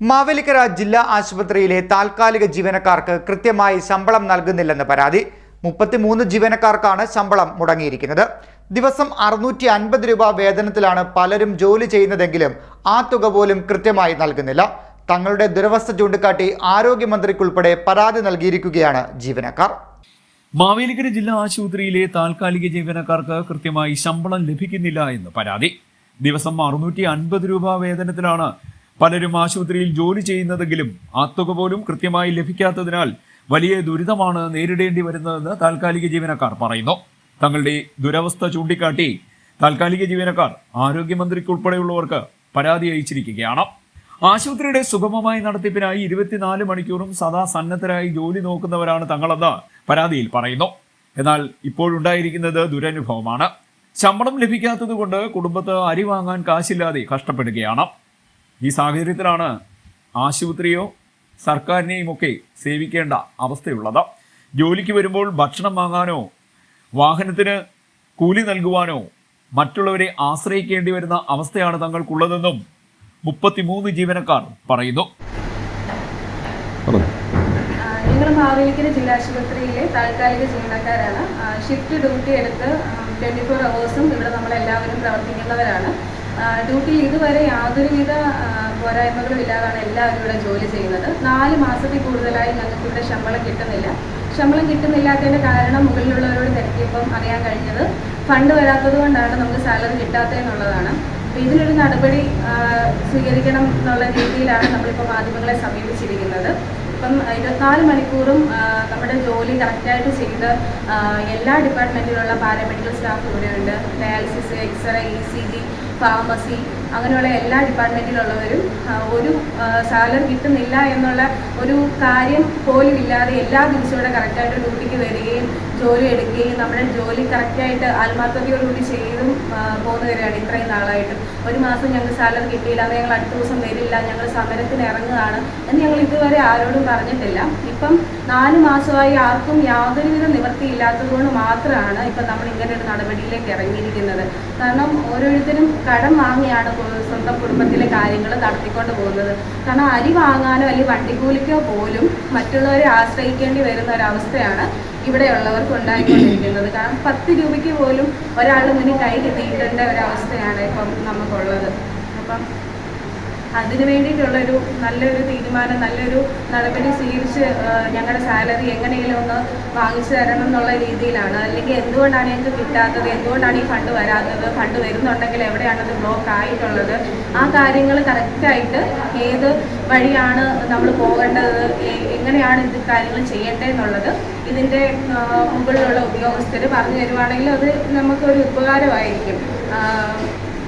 മാവേലിക്കര ജില്ലാ ആശുപത്രിയിലെ താൽക്കാലിക ജീവനക്കാർക്ക് കൃത്യമായി ശമ്പളം നൽകുന്നില്ലെന്ന് പരാതി. മുപ്പത്തിമൂന്ന് ജീവനക്കാർക്കാണ് ശമ്പളം മുടങ്ങിയിരിക്കുന്നത്. ദിവസം അറുന്നൂറ്റി അൻപത് രൂപ വേതനത്തിലാണ് പലരും ജോലി ചെയ്യുന്നതെങ്കിലും ആ തുക പോലും കൃത്യമായി നൽകുന്നില്ല. തങ്ങളുടെ ദുരവസ്ഥ ചൂണ്ടിക്കാട്ടി ആരോഗ്യമന്ത്രിക്കുൾപ്പെടെ പരാതി നൽകിയിരിക്കുകയാണ് ജീവനക്കാർ. മാവേലിക്കര ജില്ലാ ആശുപത്രിയിലെ താൽക്കാലിക ജീവനക്കാർക്ക് കൃത്യമായി ശമ്പളം ലഭിക്കുന്നില്ല എന്ന് പരാതി. ദിവസം അറുന്നൂറ്റി അൻപത് രൂപ വേതനത്തിലാണ് പലരും ആശുപത്രിയിൽ ജോലി ചെയ്യുന്നതെങ്കിലും ആ തുക പോലും കൃത്യമായി ലഭിക്കാത്തതിനാൽ വലിയ ദുരിതമാണ് നേരിടേണ്ടി വരുന്നതെന്ന് താൽക്കാലിക ജീവനക്കാർ പറയുന്നു. തങ്ങളുടെ ദുരവസ്ഥ ചൂണ്ടിക്കാട്ടി താൽക്കാലിക ജീവനക്കാർ ആരോഗ്യമന്ത്രിക്കുൾപ്പെടെയുള്ളവർക്ക് പരാതി അയച്ചിരിക്കുകയാണ്. ആശുപത്രിയുടെ സുഗമമായ നടത്തിപ്പിനായി ഇരുപത്തിനാല് മണിക്കൂറും സദാ സന്നദ്ധരായി ജോലി നോക്കുന്നവരാണ് തങ്ങളെന്ന് പരാതിയിൽ പറയുന്നു. എന്നാൽ ഇപ്പോഴുണ്ടായിരിക്കുന്നത് ദുരനുഭവമാണ്. ശമ്പളം ലഭിക്കാത്തതുകൊണ്ട് കുടുംബത്ത് അരി വാങ്ങാൻ കാശില്ലാതെ കഷ്ടപ്പെടുകയാണ്. ഈ സാഹചര്യത്തിലാണ് ആശുപത്രിയോ സർക്കാരിനെയും ഒക്കെ സേവിക്കേണ്ട അവസ്ഥയുള്ളത്. ജോലിക്ക് വരുമ്പോൾ ഭക്ഷണം വാങ്ങാനോ വാഹനത്തിന് കൂലി നൽകുവാനോ മറ്റുള്ളവരെ ആശ്രയിക്കേണ്ടി വരുന്ന അവസ്ഥയാണ് തങ്ങൾക്കുള്ളതെന്നും മുപ്പത്തിമൂന്ന് ജീവനക്കാർ പറയുന്നു. ഞങ്ങൾ ജില്ലാ ആശുപത്രിയിലെ താൽക്കാലിക ജീവനക്കാരാണ്. ഷിഫ്റ്റ് ഡ്യൂട്ടി എടുത്ത് ട്വന്റി ഫോർ അവേഴ്സും ഇവിടെ നമ്മളെല്ലാവരും പ്രവർത്തിക്കുന്നവരാണ്. ഡ്യൂട്ടിയിൽ ഇതുവരെ യാതൊരുവിധ പോരായ്മകളും ഇല്ലാതാണ് എല്ലാവരും ഇവിടെ ജോലി ചെയ്യുന്നത്. നാല് മാസത്തിൽ കൂടുതലായി ഞങ്ങൾക്ക് ഇവിടെ ശമ്പളം കിട്ടുന്നില്ല. ശമ്പളം കിട്ടുന്നില്ലാത്തതിന്റെ കാരണം മുകളിലുള്ളവരോട് തിരക്കിയപ്പം അറിയാൻ കഴിഞ്ഞത് ഫണ്ട് വരാത്തത് കൊണ്ടാണ് നമുക്ക് സാലറി കിട്ടാത്തതെന്നുള്ളതാണ് അപ്പോൾ ഇതിനൊരു നടപടി സ്വീകരിക്കണം എന്നുള്ള രീതിയിലാണ് നമ്മളിപ്പോൾ മാധ്യമങ്ങളെ സമീപിച്ചിരിക്കുന്നത്. ഇപ്പം ഇരുപത്തിനാല് മണിക്കൂറും നമ്മുടെ ജോലി കറക്റ്റായിട്ട് ചെയ്ത് എല്ലാ ഡിപ്പാർട്ട്മെന്റിലുള്ള പാരാമെഡിക്കൽ സ്റ്റാഫ് ഇവിടെയുണ്ട്. Dialysis x-ray E C G pharmacy അങ്ങനെയുള്ള എല്ലാ ഡിപ്പാർട്ട്മെന്റിലുള്ളവരും ഒരു സാലറി കിട്ടുന്നില്ല എന്നുള്ള ഒരു കാര്യം പോലും ഇല്ലാതെ എല്ലാ ദിവസവും ഇവിടെ കറക്റ്റായിട്ട് ഡ്യൂട്ടിക്ക് വരികയും ജോലി എടുക്കുകയും നമ്മുടെ ജോലി കറക്റ്റായിട്ട് ആത്മാർത്ഥതയോടുകൂടി ചെയ്തും പോകുന്നവരാണ് ഇത്രയും നാളായിട്ടും. ഒരു മാസം ഞങ്ങൾക്ക് സാലറി കിട്ടിയില്ല അത് ഞങ്ങൾ അടുത്ത ദിവസം വരില്ല ഞങ്ങൾ സമരത്തിന് ഇറങ്ങുകയാണ് എന്ന് ഞങ്ങൾ ഇതുവരെ ആരോടും പറഞ്ഞിട്ടില്ല. ഇപ്പം നാല് മാസമായി ആർക്കും യാതൊരുവിധ നിവൃത്തിയില്ലാത്തതുകൊണ്ട് മാത്രമാണ് ഇപ്പം നമ്മൾ ഇങ്ങനെ ഒരു നടപടിയിലേക്ക് ഇറങ്ങിയിരിക്കുന്നത്. കാരണം ഓരോരുത്തരും കടം വാങ്ങിയാണ് സ്വന്തം കുടുംബത്തിലെ കാര്യങ്ങൾ നടത്തിക്കൊണ്ട് പോകുന്നത്. കാരണം അരി വാങ്ങാനോ അല്ലെങ്കിൽ വണ്ടിക്കൂലിക്കോ പോലും മറ്റുള്ളവരെ ആശ്രയിക്കേണ്ടി വരുന്ന ഒരവസ്ഥയാണ് ഇവിടെയുള്ളവർക്ക് ഉണ്ടായിക്കൊണ്ടിരിക്കുന്നത്. കാരണം പത്ത് രൂപയ്ക്ക് പോലും ഒരാൾ മുന്നിൽ കൈ കിട്ടിയിട്ടേണ്ട ഒരവസ്ഥയാണ് ഇപ്പം നമുക്കുള്ളത്. അപ്പം അതിന് വേണ്ടിയിട്ടുള്ളൊരു നല്ലൊരു തീരുമാനം നല്ലൊരു നടപടി സ്വീകരിച്ച് ഞങ്ങളുടെ സാലറി എങ്ങനെയെങ്കിലും ഒന്ന് വാങ്ങിച്ചു തരണം എന്നുള്ള രീതിയിലാണ്. അല്ലെങ്കിൽ എന്തുകൊണ്ടാണ് ഞങ്ങൾക്ക് കിട്ടാത്തത്? എന്തുകൊണ്ടാണ് ഈ ഫണ്ട് വരാത്തത്? ഫണ്ട് വരുന്നുണ്ടെങ്കിൽ എവിടെയാണത് ബ്ലോക്ക് ആയിട്ടുള്ളത്? ആ കാര്യങ്ങൾ കറക്റ്റായിട്ട് ഏത് വഴിയാണ് നമ്മൾ പോകേണ്ടത്? എങ്ങനെയാണ് ഇത് കാര്യങ്ങൾ ചെയ്യേണ്ടത് എന്നുള്ളത് ഇതിന്റെ മുകളിലുള്ള ഉദ്യോഗസ്ഥർ പറഞ്ഞു തരുവാണെങ്കിൽ അത് നമുക്കൊരു ഉപകാരമായിരിക്കും.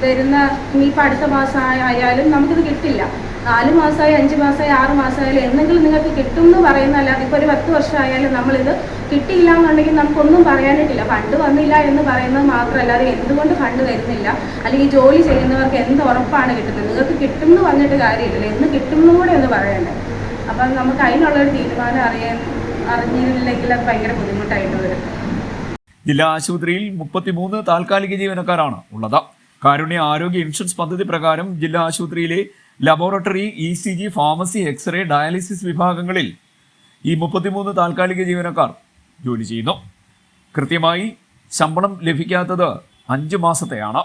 ആ, വരുന്ന ഇനിയിപ്പോൾ അടുത്ത മാസമായാലും നമുക്കിത് കിട്ടില്ല. നാല് മാസമായി അഞ്ച് മാസമായി ആറ് മാസമായാലും എന്തെങ്കിലും നിങ്ങൾക്ക് കിട്ടും എന്ന് പറയുന്നതല്ലാതെ ഇപ്പോൾ ഒരു പത്ത് വർഷമായാലും നമ്മളിത് കിട്ടിയില്ല എന്നുണ്ടെങ്കിൽ നമുക്കൊന്നും പറയാനായിട്ടില്ല ഫണ്ട് വന്നില്ല എന്ന് പറയുന്നത് മാത്രമല്ലാതെ എന്തുകൊണ്ട് ഫണ്ട് വരുന്നില്ല? അല്ലെങ്കിൽ ജോലി ചെയ്യുന്നവർക്ക് എന്ത് ഉറപ്പാണ് കിട്ടുന്നത്? നിങ്ങൾക്ക് കിട്ടും എന്ന് പറഞ്ഞിട്ട് കാര്യമില്ല എന്ന് കിട്ടും കൂടെ ഒന്ന് പറയണ്ടേ? അപ്പം നമുക്ക് അതിനുള്ളൊരു തീരുമാനം അറിയാൻ അറിഞ്ഞില്ലെങ്കിൽ അത് ഭയങ്കര ബുദ്ധിമുട്ടായിട്ട് വരും. ജില്ലാ ആശുപത്രിയിൽ മുപ്പത്തിമൂന്ന് താൽക്കാലിക ജീവനക്കാരാണ് ഉള്ളത്. കാരുണ്യ ആരോഗ്യ ഇൻഷുറൻസ് പദ്ധതി പ്രകാരം ജില്ലാ ആശുപത്രിയിലെ laboratory E C G pharmacy x-ray dialysis വിഭാഗങ്ങളിൽ ഈ മുപ്പത്തിമൂന്ന് താൽക്കാലിക ജീവനക്കാർ ജോലി ചെയ്യുന്നു. കൃത്യമായി ശമ്പളം ലഭിക്കാത്തത് അഞ്ച് മാസത്തെയാണ്.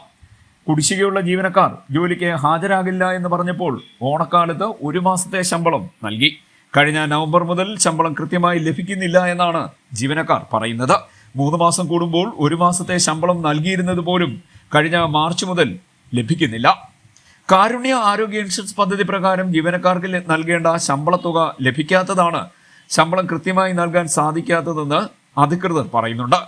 കുടിശ്ശികയുള്ള ജീവനക്കാർ ജോലിക്ക് ഹാജരാകില്ല എന്ന് പറഞ്ഞപ്പോൾ ഓണക്കാലത്ത് ഒരു മാസത്തെ ശമ്പളം നൽകി. കഴിഞ്ഞ നവംബർ മുതൽ ശമ്പളം കൃത്യമായി ലഭിക്കുന്നില്ല എന്നാണ് ജീവനക്കാർ പറയുന്നത്. മൂന്ന് മാസം കൂടുമ്പോൾ ഒരു മാസത്തെ ശമ്പളം നൽകിയിരുന്നത് പോലും കഴിഞ്ഞ മാർച്ച് മുതൽ ലഭിക്കുന്നില്ല. കാരുണ്യ ആരോഗ്യ ഇൻഷുറൻസ് പദ്ധതി പ്രകാരം ജീവനക്കാർക്ക് നൽകേണ്ട ശമ്പള തുക ലഭിക്കാത്തതാണ് ശമ്പളം കൃത്യമായി നൽകാൻ സാധിക്കാത്തതെന്ന് അധികൃതർ പറയുന്നുണ്ട്.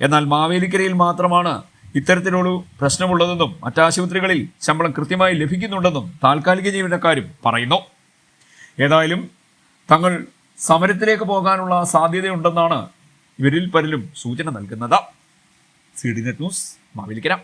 എന്നാൽ മാവേലിക്കരയിൽ മാത്രമാണ് ഇത്തരത്തിലൊരു പ്രശ്നമുള്ളതെന്നും മറ്റാശുപത്രികളിൽ ശമ്പളം കൃത്യമായി ലഭിക്കുന്നുണ്ടെന്നും താൽക്കാലിക ജീവനക്കാരും പറയുന്നു. ഏതായാലും തങ്ങൾ സമരത്തിലേക്ക് പോകാനുള്ള സാധ്യതയുണ്ടെന്നാണ് ഇവരിൽ പലരും സൂചന നൽകുന്നത്. C D net news Mavelikkara.